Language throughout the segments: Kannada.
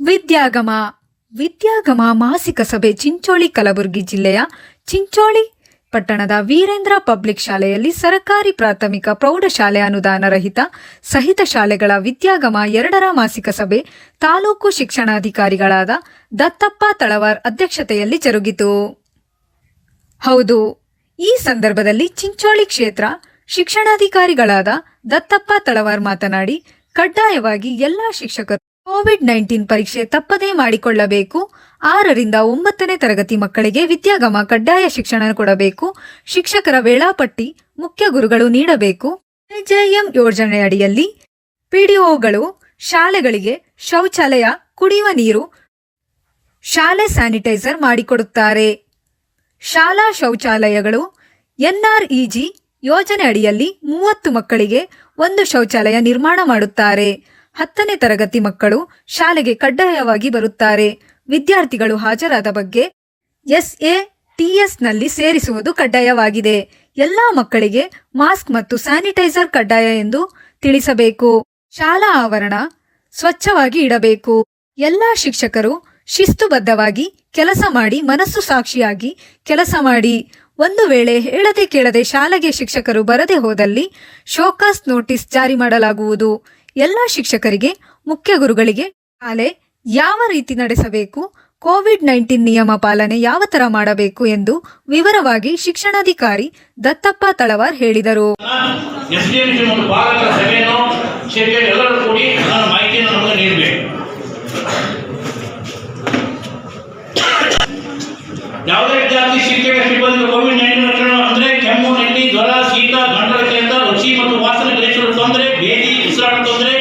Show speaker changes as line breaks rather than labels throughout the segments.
ವಿದ್ಯಾಗಮ. ವಿದ್ಯಾಗಮ ಮಾಸಿಕ ಸಭೆ ಚಿಂಚೋಳಿ ಕಲಬುರಗಿ ಜಿಲ್ಲೆಯ ಚಿಂಚೋಳಿ ಪಟ್ಟಣದ ವೀರೇಂದ್ರ ಪಬ್ಲಿಕ್ ಶಾಲೆಯಲ್ಲಿ ಸರಕಾರಿ ಪ್ರಾಥಮಿಕ ಪ್ರೌಢಶಾಲೆ ಅನುದಾನ ರಹಿತ ಸಹಿತ ಶಾಲೆಗಳ ವಿದ್ಯಾಗಮ ಎರಡರ ಮಾಸಿಕ ಸಭೆ ತಾಲೂಕು ಶಿಕ್ಷಣಾಧಿಕಾರಿಗಳಾದ ದತ್ತಪ್ಪ ತಳವಾರ್ ಅಧ್ಯಕ್ಷತೆಯಲ್ಲಿ ಜರುಗಿತು. ಹೌದು, ಈ ಸಂದರ್ಭದಲ್ಲಿ ಚಿಂಚೋಳಿ ಕ್ಷೇತ್ರ ಶಿಕ್ಷಣಾಧಿಕಾರಿಗಳಾದ ದತ್ತಪ್ಪ ತಳವಾರ್ ಮಾತನಾಡಿ, ಕಡ್ಡಾಯವಾಗಿ ಎಲ್ಲಾ ಶಿಕ್ಷಕರು ಕೋವಿಡ್ ನೈನ್ಟೀನ್ ಪರೀಕ್ಷೆ ತಪ್ಪದೇ ಮಾಡಿಕೊಳ್ಳಬೇಕು. ಆರರಿಂದ ಒಂಬತ್ತನೇ ತರಗತಿ ಮಕ್ಕಳಿಗೆ ವಿದ್ಯಾಗಮ ಕಡ್ಡಾಯ ಶಿಕ್ಷಣ ಕೊಡಬೇಕು. ಶಿಕ್ಷಕರ ವೇಳಾಪಟ್ಟಿ ಮುಖ್ಯ ಗುರುಗಳು ನೀಡಬೇಕು. ಎಜೆಎಂ ಯೋಜನೆಯಡಿಯಲ್ಲಿ ಪಿಡಿಒಗಳು, ಶಾಲೆಗಳಿಗೆ ಶೌಚಾಲಯ, ಕುಡಿಯುವ ನೀರು, ಶಾಲೆ ಸ್ಯಾನಿಟೈಸರ್ ಮಾಡಿಕೊಡುತ್ತಾರೆ. ಶಾಲಾ ಶೌಚಾಲಯಗಳು, ಎನ್ಆರ್ಇಜಿ ಯೋಜನೆ ಅಡಿಯಲ್ಲಿ ಮೂವತ್ತು ಮಕ್ಕಳಿಗೆ ಒಂದು ಶೌಚಾಲಯ ನಿರ್ಮಾಣ ಮಾಡುತ್ತಾರೆ. ಹತ್ತನೇ ತರಗತಿ ಮಕ್ಕಳು ಶಾಲೆಗೆ ಕಡ್ಡಾಯವಾಗಿ ಬರುತ್ತಾರೆ. ವಿದ್ಯಾರ್ಥಿಗಳು ಹಾಜರಾದ ಬಗ್ಗೆ ಎಸ್ಎ ಟಿಎಸ್ನಲ್ಲಿ ಸೇರಿಸುವುದು ಕಡ್ಡಾಯವಾಗಿದೆ. ಎಲ್ಲಾ ಮಕ್ಕಳಿಗೆ ಮಾಸ್ಕ್ ಮತ್ತು ಸ್ಯಾನಿಟೈಸರ್ ಕಡ್ಡಾಯ ಎಂದು ತಿಳಿಸಬೇಕು. ಶಾಲಾ ಆವರಣ ಸ್ವಚ್ಛವಾಗಿ ಇಡಬೇಕು. ಎಲ್ಲಾ ಶಿಕ್ಷಕರು ಶಿಸ್ತುಬದ್ಧವಾಗಿ ಕೆಲಸ ಮಾಡಿ, ಮನಸ್ಸು ಸಾಕ್ಷಿಯಾಗಿ ಕೆಲಸ ಮಾಡಿ. ಒಂದು ವೇಳೆ ಹೇಳದೆ ಕೇಳದೆ ಶಾಲೆಗೆ ಶಿಕ್ಷಕರು ಬರದೆ ಹೋದಲ್ಲಿ ಶೋಕಾಸ್ ನೋಟಿಸ್ ಜಾರಿ ಮಾಡಲಾಗುವುದು. ಎಲ್ಲ ಶಿಕ್ಷಕರಿಗೆ, ಮುಖ್ಯ ಗುರುಗಳಿಗೆ ಶಾಲೆ ಯಾವ ರೀತಿ ನಡೆಸಬೇಕು, ಕೋವಿಡ್ ನೈನ್ಟೀನ್ ನಿಯಮ ಪಾಲನೆ ಯಾವ ತರ ಮಾಡಬೇಕು ಎಂದು ವಿವರವಾಗಿ ಶಿಕ್ಷಣಾಧಿಕಾರಿ ದತ್ತಪ್ಪ ತಳವಾರ್ ಹೇಳಿದರು.
ಯಾವುದೇ ವಿದ್ಯಾರ್ಥಿ ಶಿಕ್ಷಕ ಸಿಬ್ಬಂದಿ ಕೋವಿಡ್ ನೈನ್ಟೀನ್ ಅಂದರೆ ಕೆಮ್ಮು ನೆಲ್ಲಿ ಜ್ವರ, ಶೀತ ಗಂಟಲಕೆಯಿಂದ ರುಚಿ ಮತ್ತು ವಾಸನೆ ಗ್ರಹಿಸಲು ತೊಂದರೆ ಬೇದಿ ಉಸಿರಾಟ ತೊಂದರೆ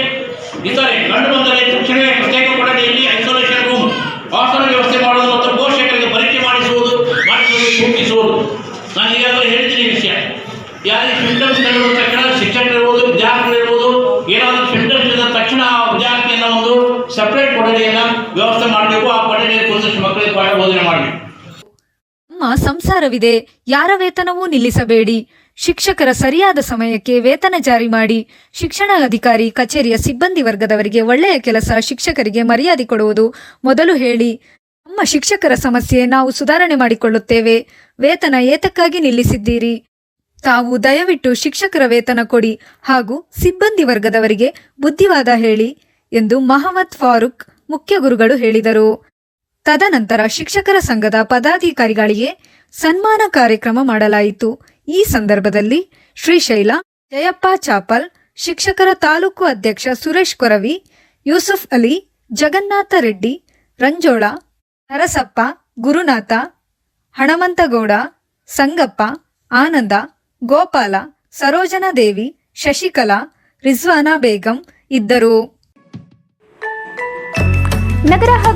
ಸಪ್ರೇಟ್ ಕೊಠಡಿಯನ್ನ ವ್ಯವಸ್ಥೆ ಮಾಡಬೇಕು, ಆ ಕೊಠಡಿಯಲ್ಲಿ ಮಕ್ಕಳಿಗೆ ಪಾಠ
ಸಂಸಾರವಿದೆ, ಯಾರ ವೇತನವೂ ನಿಲ್ಲಿಸಬೇಡಿ. ಶಿಕ್ಷಕರ ಸರಿಯಾದ ಸಮಯಕ್ಕೆ ವೇತನ ಜಾರಿ ಮಾಡಿ, ಶಿಕ್ಷಣ ಅಧಿಕಾರಿ, ಕಚೇರಿಯ ಸಿಬ್ಬಂದಿ ವರ್ಗದವರಿಗೆ ಒಳ್ಳೆಯ ಕೆಲಸ ಶಿಕ್ಷಕರಿಗೆ ಮರ್ಯಾದೆ ಕೊಡುವುದು ಮೊದಲು ಹೇಳಿ. ನಮ್ಮ ಶಿಕ್ಷಕರ ಸಮಸ್ಯೆ ನಾವು ಸುಧಾರಣೆ ಮಾಡಿಕೊಳ್ಳುತ್ತೇವೆ. ವೇತನ ಏತಕ್ಕಾಗಿ ನಿಲ್ಲಿಸಿದ್ದೀರಿ? ತಾವು ದಯವಿಟ್ಟು ಶಿಕ್ಷಕರ ವೇತನ ಕೊಡಿ ಹಾಗೂ ಸಿಬ್ಬಂದಿ ವರ್ಗದವರಿಗೆ ಬುದ್ಧಿವಾದ ಹೇಳಿ. ಎಂದು ಮಹಮ್ಮದ್ ಫಾರೂಕ್ ಮುಖ್ಯ ಗುರುಗಳು ಹೇಳಿದರು. ತದನಂತರ ಶಿಕ್ಷಕರ ಸಂಘದ ಪದಾಧಿಕಾರಿಗಳಿಗೆ ಸನ್ಮಾನ ಕಾರ್ಯಕ್ರಮ ಮಾಡಲಾಯಿತು. ಈ ಸಂದರ್ಭದಲ್ಲಿ ಶ್ರೀಶೈಲ ಜಯಪ್ಪ ಚಾಪಲ್, ಶಿಕ್ಷಕರ ತಾಲೂಕು ಅಧ್ಯಕ್ಷ ಸುರೇಶ್ ಕೊರವಿ, ಯೂಸುಫ್ ಅಲಿ, ಜಗನ್ನಾಥ ರೆಡ್ಡಿ, ರಂಜೋಳ, ನರಸಪ್ಪ, ಗುರುನಾಥ, ಹಣಮಂತಗೌಡ, ಸಂಗಪ್ಪ, ಆನಂದ, ಗೋಪಾಲ, ಸರೋಜನಾ ದೇವಿ, ಶಶಿಕಲಾ, ರಿಜ್ವಾನಾ ಬೇಗಂ ಇದ್ದರು.
ನಗರ